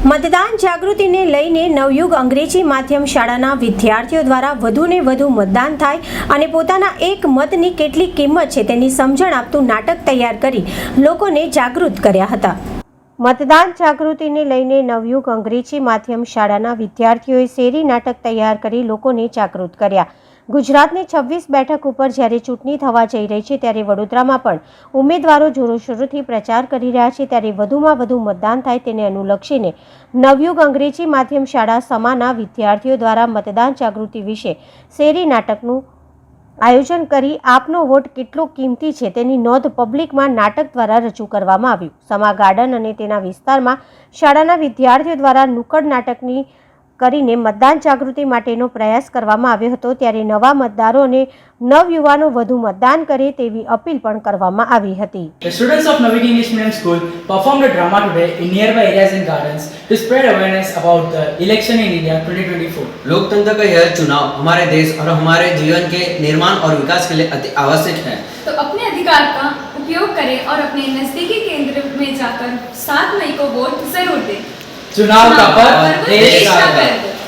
મતદાન જાગૃતિને લઈને નવયુગ અંગ્રેજી માધ્યમ શાળાના વિદ્યાર્થીઓ દ્વારા વધુને વધુ મતદાન થાય અને પોતાના એક મતની કેટલી કિંમત છે તેની સમજણ આપતું નાટક તૈયાર કરી લોકોને જાગૃત કર્યા હતા. મતદાન જાગૃતિને લઈને નવયુગ અંગ્રેજી માધ્યમ શાળાના વિદ્યાર્થીઓએ શેરી નાટક તૈયાર કરી લોકોને જાગૃત કર્યા. ગુજરાતની છવ્વીસ બેઠક ઉપર જ્યારે ચૂંટણી થવા જઈ રહી છે, ત્યારે વડોદરામાં પણ ઉમેદવારો જોરોશોરોથી પ્રચાર કરી રહ્યા છે. ત્યારે વધુમાં વધુ મતદાન થાય તેને અનુલક્ષીને નવયુગ અંગ્રેજી માધ્યમ શાળા સમાના વિદ્યાર્થીઓ દ્વારા મતદાન જાગૃતિ વિશે શેરી નાટકનું આયોજન કરી આપનો વોટ કેટલો કિંમતી છે તેની નોંધ પબ્લિકમાં નાટક દ્વારા રજૂ કરવામાં આવ્યું. સમા ગાર્ડન અને તેના વિસ્તારમાં શાળાના વિદ્યાર્થીઓ દ્વારા નુક્કડ નાટકની કરીને મતદાન જાગૃતિ માટેનો પ્રયાસ કરવામાં આવ્યો હતો ત્યારે નવા મતદારો અને નવયુવાનો વધુ મતદાન કરે તેવી અપીલ પણ કરવામાં આવી હતી The students of Navik English Medium School performed a drama today in nearby areas and gardens to spread awareness about the election in India 2024. लोकतंत्र का यह चुनाव हमारे देश और हमारे जीवन के निर्माण और विकास के लिए अति आवश्यक है तो अपने अधिकार का उपयोग करें और अपने नजदीकी केंद्र में जाकर सात मई को वोट जरूर दें चुनाव का पर्व पर्व देश देश का का गर्व। गर्व